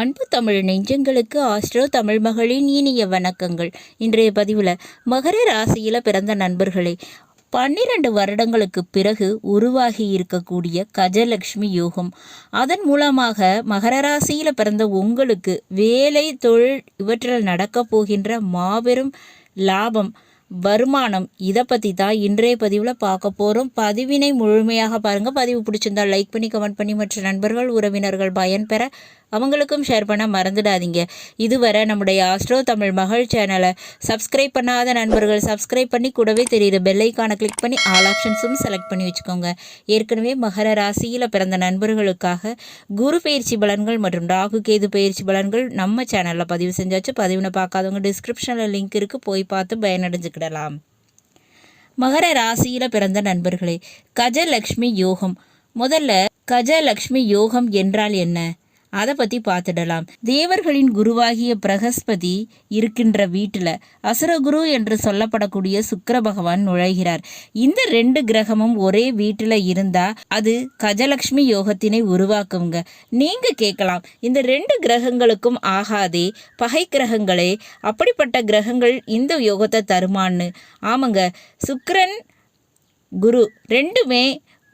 அன்பு தமிழ் நெஞ்சங்களுக்கு ஆஸ்ட்ரோ தமிழ் மகளின் இனிய வணக்கங்கள். இன்றைய பதிவில் மகர ராசியில் பிறந்த நண்பர்களே பன்னிரண்டு வருடங்களுக்கு பிறகு உருவாகி இருக்கக்கூடிய கஜலக்ஷ்மி யோகம். அதன் மூலமாக மகர ராசியில் பிறந்த உங்களுக்கு வேலை தொழில் இவற்றில் நடக்கப் போகின்ற மாபெரும் லாபம் வருமானம். இதை பற்றி தான் இன்றைய பதிவில் பார்க்க போகிறோம் பதிவினை முழுமையாக பாருங்கள் பதிவு பிடிச்சிருந்தா லைக் பண்ணி கமெண்ட் பண்ணி மற்ற நண்பர்கள் உறவினர்கள் பயன்பெற அவங்களுக்கும் ஷேர் பண்ண மறந்துடாதீங்க. இதுவரை நம்முடைய ஆஸ்ட்ரோ தமிழ் மகள் சேனலை சப்ஸ்கிரைப் பண்ணாத நண்பர்கள் சப்ஸ்கிரைப் பண்ணி கூடவே தெரியுது பெல்லைக்கான கிளிக் பண்ணி ஆல் ஆப்ஷன்ஸும் செலக்ட் பண்ணி வச்சுக்கோங்க. ஏற்கனவே மகர ராசியில் பிறந்த நண்பர்களுக்காக குரு பயிற்சி பலன்கள் மற்றும் ராகு கேது பயிற்சி பலன்கள் நம்ம சேனலில் பதிவு செஞ்சாச்சு. பதிவுனை பார்க்காதவங்க டிஸ்கிரிப்ஷனில் லிங்க் இருக்குது போய் பார்த்து பயனடைஞ்சுக்கிடலாம் மகர ராசியில் பிறந்த நண்பர்களே கஜலக்ஷ்மி யோகம். முதல்ல கஜலக்ஷ்மி யோகம் என்றால் என்ன? அதை பற்றி பார்த்துடலாம். தேவர்களின் குருவாகிய பிரகஸ்பதி இருக்கின்ற வீட்டில் அசுரகுரு என்று சொல்லப்படக்கூடிய சுக்கர பகவான் நுழைகிறார். இந்த ரெண்டு கிரகமும் ஒரே வீட்டில் இருந்தால் அது கஜலக்ஷ்மி யோகத்தினை உருவாக்குங்க நீங்கள் கேட்கலாம் இந்த ரெண்டு கிரகங்களுக்கும் ஆகாதே பகை கிரகங்களே அப்படிப்பட்ட கிரகங்கள் இந்த யோகத்தை தருமான்னு. ஆமாங்க சுக்கரன் குரு ரெண்டுமே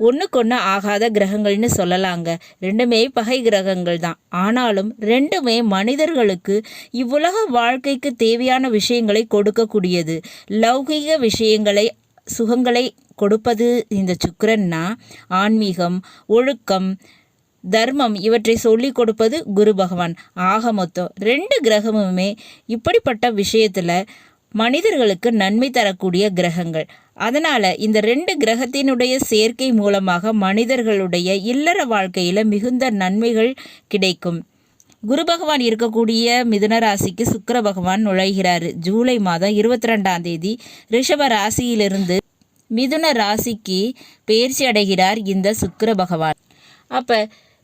ஒன்றுக்கொன்று ஆகாத கிரகங்கள்னு சொல்லலாங்க. ரெண்டுமே பகை கிரகங்கள் தான் ஆனாலும் ரெண்டுமே மனிதர்களுக்கு இவ்வுலக வாழ்க்கைக்கு தேவையான விஷயங்களை கொடுக்கக்கூடியது. லௌகிக விஷயங்களை சுகங்களை கொடுப்பது இந்த சுக்கரன்னா ஆன்மீகம் ஒழுக்கம் தர்மம் இவற்றை சொல்லிக் கொடுப்பது குரு பகவான். ஆக மொத்தம் ரெண்டு கிரகமுமே இப்படிப்பட்ட விஷயத்தில் மனிதர்களுக்கு நன்மை தரக்கூடிய கிரகங்கள். அதனால் இந்த ரெண்டு கிரகத்தினுடைய சேர்க்கை மூலமாக மனிதர்களுடைய இல்லற வாழ்க்கையில் மிகுந்த நன்மைகள் கிடைக்கும். குரு பகவான் இருக்கக்கூடிய மிதுன ராசிக்கு சுக்கர பகவான் நுழைகிறார். ஜூலை மாதம் இருபத்தி ரெண்டாம் தேதி ரிஷப ராசியிலிருந்து மிதுன ராசிக்கு பயிற்சி அடைகிறார் இந்த சுக்கர பகவான். அப்போ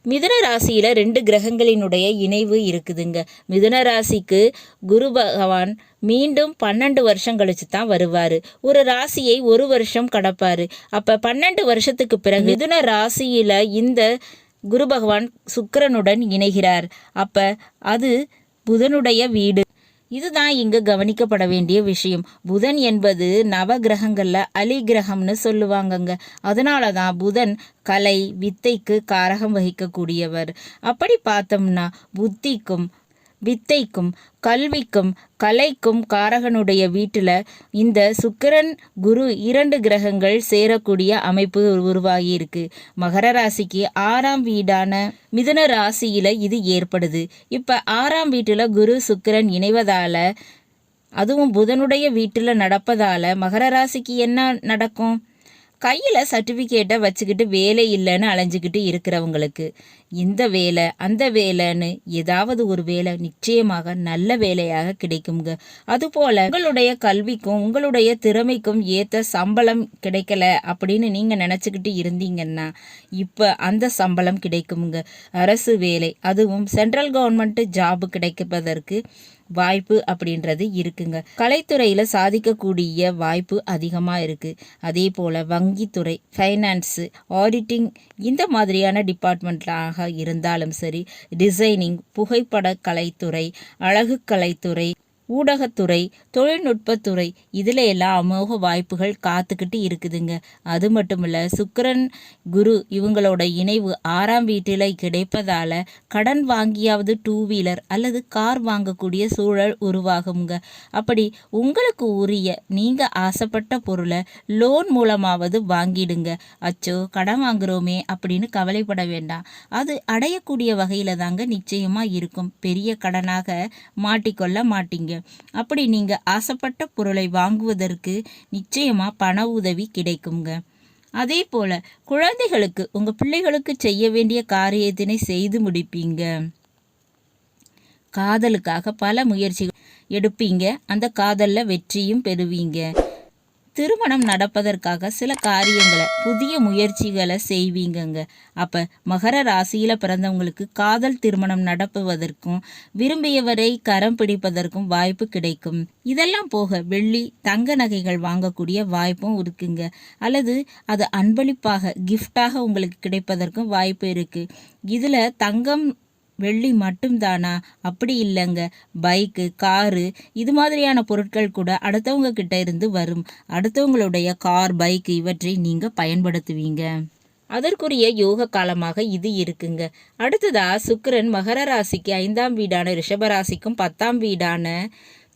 மிதுன ராசியில் ரெண்டு கிரகங்களினுடைய இணைவு இருக்குதுங்க. மிதுன ராசிக்கு குரு பகவான் மீண்டும் பன்னெண்டு வருஷம் கழிச்சு தான் வருவார். ஒரு ராசியை ஒரு வருஷம் கடப்பார். அப்போ பன்னெண்டு வருஷத்துக்கு பிறகு மிதுன ராசியில் இந்த குரு பகவான் சுக்கரனுடன் இணைகிறார். அப்போ அது புதனுடைய வீடு. இதுதான் இங்கு கவனிக்கப்பட வேண்டிய விஷயம். புதன் என்பது நவ கிரகங்களில் அலி கிரகம்னு சொல்லுவாங்கங்க. அதனால தான் புதன் கலை வித்தைக்கு காரகம் வகிக்கக்கூடியவர். அப்படி பார்த்தோம்னா புத்திக்கும் வித்தைக்கும் கல்விக்கும் கலைக்கும் காரகனுடைய வீட்டில் இந்த சுக்கிரன் குரு இரண்டு கிரகங்கள் சேரக்கூடிய அமைப்பு உருவாகி இருக்கு மகர ராசிக்கு ஆறாம் வீடான மிதுன ராசியில் இது ஏற்படுது. இப்போ ஆறாம் வீட்டில் குரு சுக்கிரன் இணைவதால் அதுவும் புதனுடைய வீட்டில் நடப்பதால் மகர ராசிக்கு என்ன நடக்கும்? கையில் சர்டிஃபிகேட்டை வச்சுக்கிட்டு வேலை இல்லைன்னு அலைஞ்சிக்கிட்டு இருக்கிறவங்களுக்கு. இந்த வேலை அந்த வேலைன்னு ஏதாவது ஒரு வேலை நிச்சயமாக நல்ல வேலையாக கிடைக்குங்க அதுபோல் உங்களுடைய கல்விக்கும் உங்களுடைய திறமைக்கும் ஏற்ற சம்பளம் கிடைக்கல அப்படின்னு நீங்கள் நினச்சிக்கிட்டு இருந்தீங்கன்னா இப்போ அந்த சம்பளம் கிடைக்குங்க அரசு வேலை அதுவும் சென்ட்ரல் கவர்மெண்ட் ஜாப் கிடைப்பதற்கு வாய்ப்பு அப்படின்றது இருக்குங்க. கலைத்துறையில் சாதிக்கக்கூடிய வாய்ப்பு அதிகமாக இருக்குது அதே போல் வங்கித்துறை ஃபைனான்ஸு ஆடிட்டிங் இந்த மாதிரியான இருந்தாலும் சரி டிசைனிங் புகைப்பட கலைத்துறை அழகு கலைத்துறை ஊடகத்துறை தொழில்நுட்பத்துறை இதில் எல்லாம் அமோக வாய்ப்புகள் காத்துக்கிட்டு இருக்குதுங்க. அது மட்டும் இல்லை சுக்கரன் குரு இவங்களோட இணைவு ஆறாம் வீட்டில் கிடைப்பதால் கடன் வாங்கியாவது டூ வீலர் அல்லது கார் வாங்கக்கூடிய சூழல் உருவாகுங்க அப்படி உங்களுக்கு உரிய நீங்கள் ஆசைப்பட்ட பொருளை லோன் மூலமாவது வாங்கிடுங்க. அச்சோ கடன் வாங்குறோமே அப்படின்னு கவலைப்பட வேண்டாம். அது அடையக்கூடிய வகையில் தாங்க நிச்சயமாக இருக்கும். பெரிய கடனாக மாட்டிக்கொள்ள மாட்டீங்க. அப்படி நீங்கள் ஆசைப்பட்ட பொருளை வாங்குவதற்கு நிச்சயமாக பண உதவி கிடைக்குங்க அதே போல் குழந்தைகளுக்கு உங்கள் பிள்ளைகளுக்கு செய்ய வேண்டிய காரியத்தினை செய்து முடிப்பீங்க. காதலுக்காக பல முயற்சிகள் எடுப்பீங்க. அந்த காதலில் வெற்றியும் பெறுவீங்க. திருமணம் நடப்பதற்காக சில காரியங்களை புதிய முயற்சிகளை செய்வீங்கங்க. அப்போ மகர ராசியில் பிறந்தவங்களுக்கு காதல் திருமணம் நடப்புவதற்கும் விரும்பியவரை கரம் பிடிப்பதற்கும் வாய்ப்பு கிடைக்கும். இதெல்லாம் போக வெள்ளி தங்க நகைகள் வாங்கக்கூடிய வாய்ப்பும் இருக்குங்க. அல்லது அது அன்பளிப்பாக கிஃப்டாக உங்களுக்கு கிடைப்பதற்கும் வாய்ப்பு இருக்குது இதில் தங்கம் வெள்ளி மட்டும்தானா? அப்படி இல்லைங்க. பைக்கு காரு இது மாதிரியான பொருட்கள் கூட அடுத்தவங்க கிட்ட இருந்து வரும். அடுத்தவங்களுடைய கார் பைக் இவற்றை நீங்கள் பயன்படுத்துவீங்க. அதற்குரிய யோக காலமாக இது இருக்குங்க. அடுத்ததா சுக்கரன் மகர ராசிக்கு ஐந்தாம் வீடான ரிஷபராசிக்கும் பத்தாம் வீடான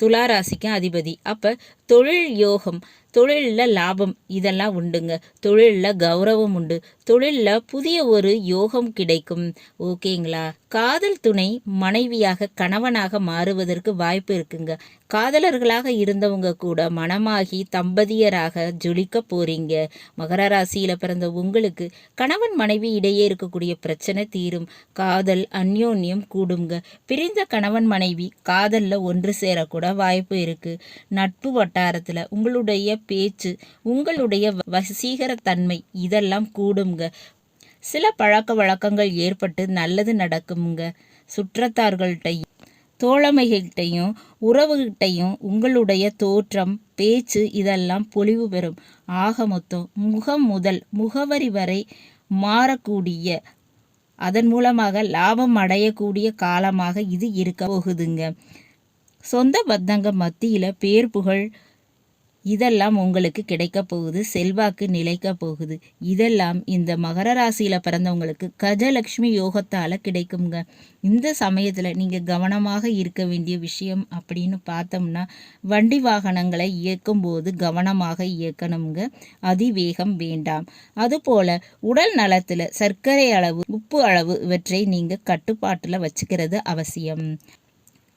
துலா ராசிக்கும் அதிபதி. அப்போ தொழில் யோகம். தொழிலில் லாபம் இதெல்லாம் உண்டுங்க. தொழிலில் கௌரவம் உண்டு. தொழிலில் புதிய ஒரு யோகம் கிடைக்கும். ஓகேங்களா? காதல் துணை மனைவியாக கணவனாக மாறுவதற்கு வாய்ப்பு இருக்குங்க. காதலர்களாக இருந்தவங்க கூட மனமாகி தம்பதியராக ஜொலிக்க போறீங்க. மகர ராசியில பிறந்த உங்களுக்கு கணவன் மனைவி இடையே இருக்கக்கூடிய பிரச்சனை தீரும். காதல் அந்யோன்யம் கூடுங்க. பிரிந்த கணவன் மனைவி காதல்ல ஒன்று சேரக்கூட வாய்ப்பு இருக்கு. நட்பு வட்டாரத்துல உங்களுடைய பேச்சு உங்களுடைய வசீகரத்தன்மை இதெல்லாம் கூடுங்க. சில பழக்க வழக்கங்கள் ஏற்பட்டு நல்லது நடக்குமுங்க. சுற்றத்தார்கள்ட்ட தோழமைகிட்டையும் உறவுகிட்டையும் உங்களுடைய தோற்றம் பேச்சு இதெல்லாம் பொலிவு பெறும். ஆக மொத்தம் முகம் முதல் முகவரி வரை மாறக்கூடிய அதன் மூலமாக லாபம் அடையக்கூடிய காலமாக இது இருக்க போகுதுங்க. சொந்த பத்தங்க மத்தியில் பேர் புகழ் இதெல்லாம் உங்களுக்கு கிடைக்க போகுது செல்வாக்கு நிலைக்க போகுது. இதெல்லாம் இந்த மகர ராசியில் பிறந்தவங்களுக்கு கஜலக்ஷ்மி யோகத்தால் கிடைக்குங்க இந்த சமயத்தில் நீங்கள் கவனமாக இருக்க வேண்டிய விஷயம் அப்படின்னு பார்த்தோம்னா வண்டி வாகனங்களை இயக்கும் போது கவனமாக இயக்கணுங்க அதிவேகம் வேண்டாம். அதுபோல் உடல் நலத்தில் சர்க்கரை அளவு உப்பு அளவு இவற்றை நீங்கள் கட்டுப்பாட்டில் வச்சுக்கிறது அவசியம்.